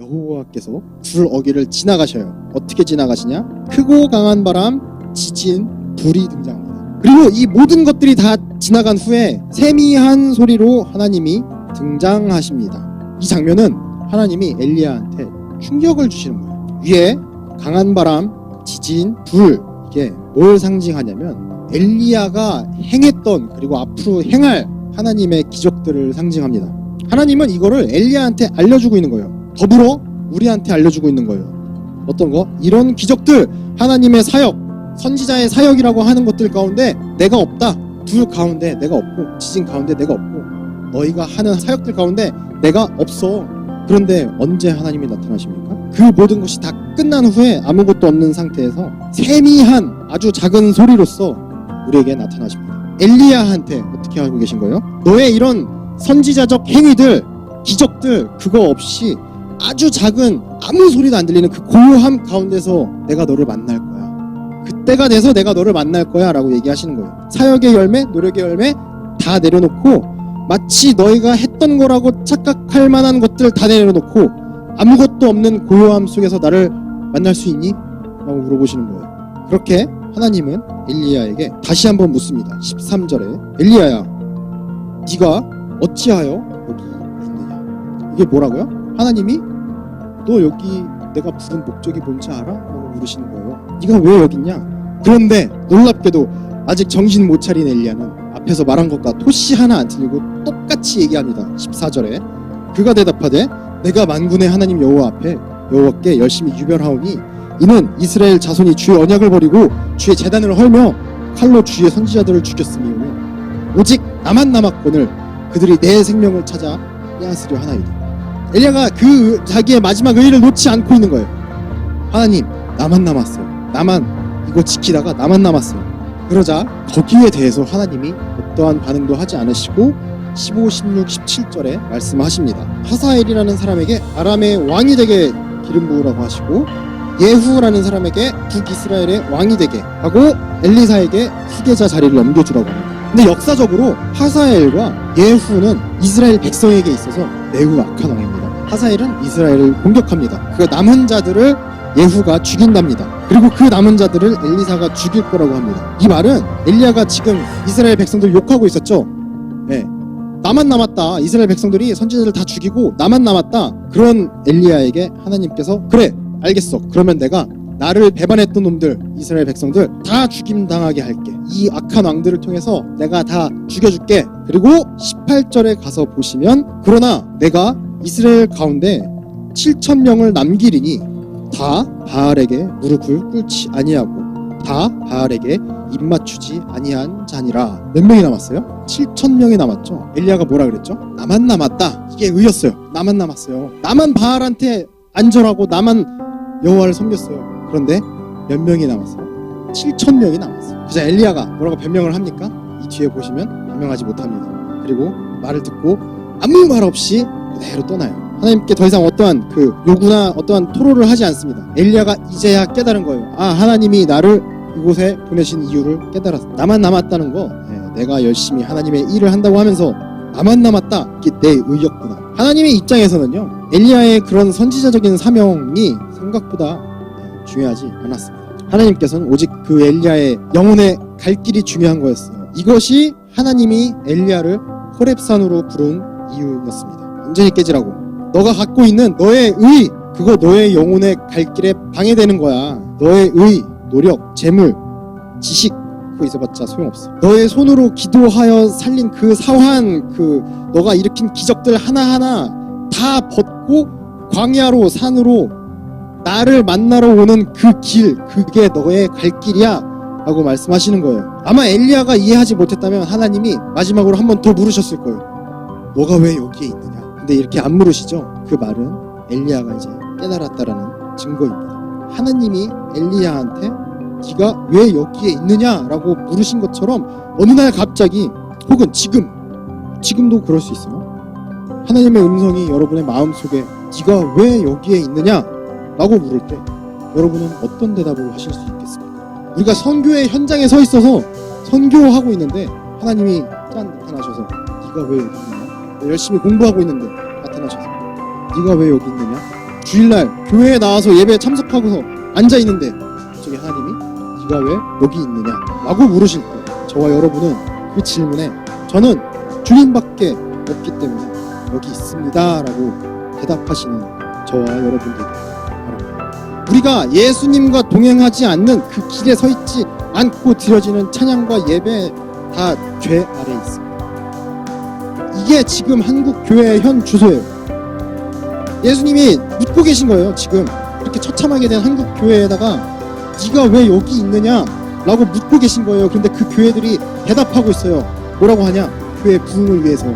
여호와께서 불 어귀를 지나가셔요. 어떻게 지나가시냐? 크고 강한 바람, 지진, 불이 등장합니다. 그리고 이 모든 것들이 다 지나간 후에 세미한 소리로 하나님이 등장하십니다. 이 장면은 하나님이 엘리야한테 충격을 주시는 거예요. 위에 강한 바람, 지진, 불 이게 뭘 상징하냐면 엘리야가 행했던 그리고 앞으로 행할 하나님의 기적들을 상징합니다. 하나님은 이거를 엘리야한테 알려주고 있는 거예요. 더불어 우리한테 알려주고 있는 거예요. 어떤 거? 이런 기적들, 하나님의 사역, 선지자의 사역이라고 하는 것들 가운데 내가 없다. 둘 가운데 내가 없고, 지진 가운데 내가 없고, 너희가 하는 사역들 가운데 내가 없어. 그런데 언제 하나님이 나타나십니까? 그 모든 것이 다 끝난 후에 아무것도 없는 상태에서 세미한 아주 작은 소리로서 우리에게 나타나십니다. 엘리야한테 어떻게 하고 계신 거예요? 너의 이런 선지자적 행위들, 기적들 그거 없이 아주 작은 아무 소리도 안 들리는 그 고요함 가운데서 내가 너를 만날 거야. 그때가 돼서 내가 너를 만날 거야 라고 얘기하시는 거예요. 사역의 열매, 노력의 열매 다 내려놓고 마치 너희가 했던 거라고 착각할 만한 것들 다 내려놓고 아무것도 없는 고요함 속에서 나를 만날 수 있니? 라고 물어보시는 거예요. 그렇게 하나님은 엘리야에게 다시 한번 묻습니다. 13절에 엘리야야 네가 어찌하여 여기 있느냐? 이게 뭐라고요? 하나님이 너 여기 내가 부른 목적이 뭔지 알아? 물으시는 거예요. 네가 왜 여기 있냐? 그런데 놀랍게도 아직 정신 못 차린 엘리야는 앞에서 말한 것과 토시 하나 안 틀리고 똑같이 얘기합니다. 14절에 그가 대답하되 내가 만군의 하나님 여호와 앞에 여호와께 열심히 유별하오니 이는 이스라엘 자손이 주의 언약을 버리고 주의 재단을 헐며 칼로 주의 선지자들을 죽였음이오며 오직 나만 남았거늘 그들이 내 생명을 찾아 빼앗으려 하나이다. 엘리야가 그 자기의 마지막 의의를 놓지 않고 있는 거예요. 하나님, 나만 남았어요. 나만 이거 지키다가 나만 남았어요. 그러자 거기에 대해서 하나님이 어떠한 반응도 하지 않으시고 15, 16, 17절에 말씀하십니다. 하사엘이라는 사람에게 아람의 왕이 되게 기름 부으라고 하시고 예후라는 사람에게 북이스라엘의 왕이 되게 하고 엘리사에게 후계자 자리를 넘겨주라고 합니다. 근데 역사적으로 하사엘과 예후는 이스라엘 백성에게 있어서 매우 악한 왕입니다. 하사엘은 이스라엘을 공격합니다. 그 남은 자들을 예후가 죽인답니다. 그리고 그 남은 자들을 엘리사가 죽일 거라고 합니다. 이 말은 엘리야가 지금 이스라엘 백성들 욕하고 있었죠. 네. 나만 남았다. 이스라엘 백성들이 선지자를 다 죽이고 나만 남았다. 그런 엘리야에게 하나님께서 그래 알겠어. 그러면 내가 나를 배반했던 놈들 이스라엘 백성들 다 죽임 당하게 할게. 이 악한 왕들을 통해서 내가 다 죽여줄게. 그리고 18절에 가서 보시면 그러나 내가 이스라엘 가운데 7천 명을 남기리니 다 바알에게 무릎을 꿇지 아니하고 다 바알에게 입 맞추지 아니한 자니라. 몇 명이 남았어요? 7천 명이 남았죠. 엘리야가 뭐라 그랬죠? 나만 남았다. 이게 의였어요. 나만 남았어요. 나만 바알한테 안절하고 나만 여호와를 섬겼어요. 그런데 몇 명이 남았어요? 7천 명이 남았어요. 그래서 엘리야가 뭐라고 변명을 합니까? 이 뒤에 보시면 변명하지 못합니다. 그리고 말을 듣고 아무 말 없이 그대로 떠나요. 하나님께 더 이상 어떠한 그 요구나 어떠한 토로를 하지 않습니다. 엘리야가 이제야 깨달은 거예요. 아 하나님이 나를 이곳에 보내신 이유를 깨달았어. 나만 남았다는 거, 예, 내가 열심히 하나님의 일을 한다고 하면서 나만 남았다. 이게 내 의였구나. 하나님의 입장에서는요, 엘리야의 그런 선지자적인 사명이 생각보다 예, 중요하지 않았습니다. 하나님께서는 오직 그 엘리야의 영혼의 갈 길이 중요한 거였어요. 이것이 하나님이 엘리야를 호렙산으로 부른 이유였습니다. 완전히 깨지라고. 너가 갖고 있는 너의 의, 그거 너의 영혼의 갈 길에 방해되는 거야. 너의 의, 노력, 재물, 지식 그거 있어봤자 소용없어. 너의 손으로 기도하여 살린 그 사환, 그 너가 일으킨 기적들 하나하나 다 벗고 광야로 산으로 나를 만나러 오는 그 길, 그게 너의 갈 길이야. 라고 말씀하시는 거예요. 아마 엘리야가 이해하지 못했다면 하나님이 마지막으로 한 번 더 물으셨을 거예요. 너가 왜 여기에 있느냐? 근데 이렇게 안 물으시죠? 그 말은 엘리야가 이제 깨달았다라는 증거입니다. 하나님이 엘리야한테 네가 왜 여기에 있느냐라고 물으신 것처럼 어느 날 갑자기 혹은 지금 지금도 그럴 수 있어요. 하나님의 음성이 여러분의 마음속에 네가 왜 여기에 있느냐라고 물을 때 여러분은 어떤 대답을 하실 수 있겠습니까? 우리가 선교의 현장에 서 있어서 선교하고 있는데 하나님이 짠 나타나셔서 네가 왜 여기 있느냐? 열심히 공부하고 있는데 나타나셔서 네가 왜 여기 있느냐? 주일날 교회에 나와서 예배에 참석하고서 앉아 있는데 저기 하나님이 네가 왜 여기 있느냐라고 물으실 때 저와 여러분은 그 질문에 저는 주님밖에 없기 때문에 여기 있습니다라고 대답하시는 저와 여러분들 바랍니다. 우리가 예수님과 동행하지 않는 그 길에 서 있지 않고 드려지는 찬양과 예배 다 죄 아래 있습니다. 이게 지금 한국 교회의 현 주소예요. 예수님이 묻고 계신 거예요. 지금 이렇게 처참하게 된 한국 교회에다가 네가 왜 여기 있느냐라고 묻고 계신 거예요. 근데 그 교회들이 대답하고 있어요. 뭐라고 하냐? 교회 부흥을 위해서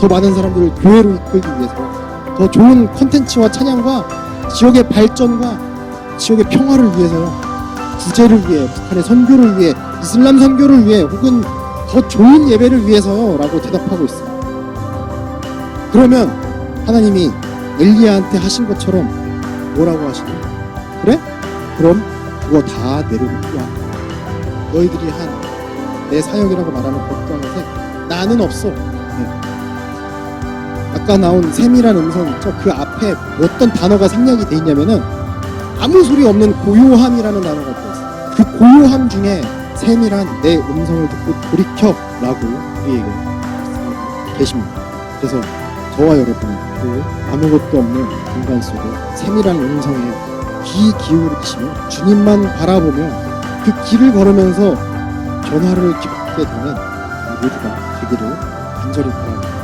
더 많은 사람들을 교회로 이끌기 위해서 더 좋은 컨텐츠와 찬양과 지역의 발전과 지역의 평화를 위해서요. 구제를 위해 북한의 선교를 위해 이슬람 선교를 위해 혹은 더 좋은 예배를 위해서요라고 대답하고 있습니다. 그러면 하나님이 엘리야한테 하신 것처럼 뭐라고 하시나요? 그래? 그럼 그거 다 내려놓고 와. 너희들이 한 내 사역이라고 말하는 법당에서 나는 없어. 네. 아까 나온 셈이란 음성 있죠? 그 앞에 어떤 단어가 생략이 돼 있냐면은 아무 소리 없는 고요함이라는 단어가 들어있어요. 그 고요함 중에 셈이란 내 음성을 듣고 돌이켜라고 우리에게 계십니다. 그래서 저와 여러분은 그 아무것도 없는 공간 속에 셈이란 음성에 귀 기울이시며 주님만 바라보며 그 길을 걸으면서 변화를 겪게 되는 모두가 되기를 간절히 바랍니다.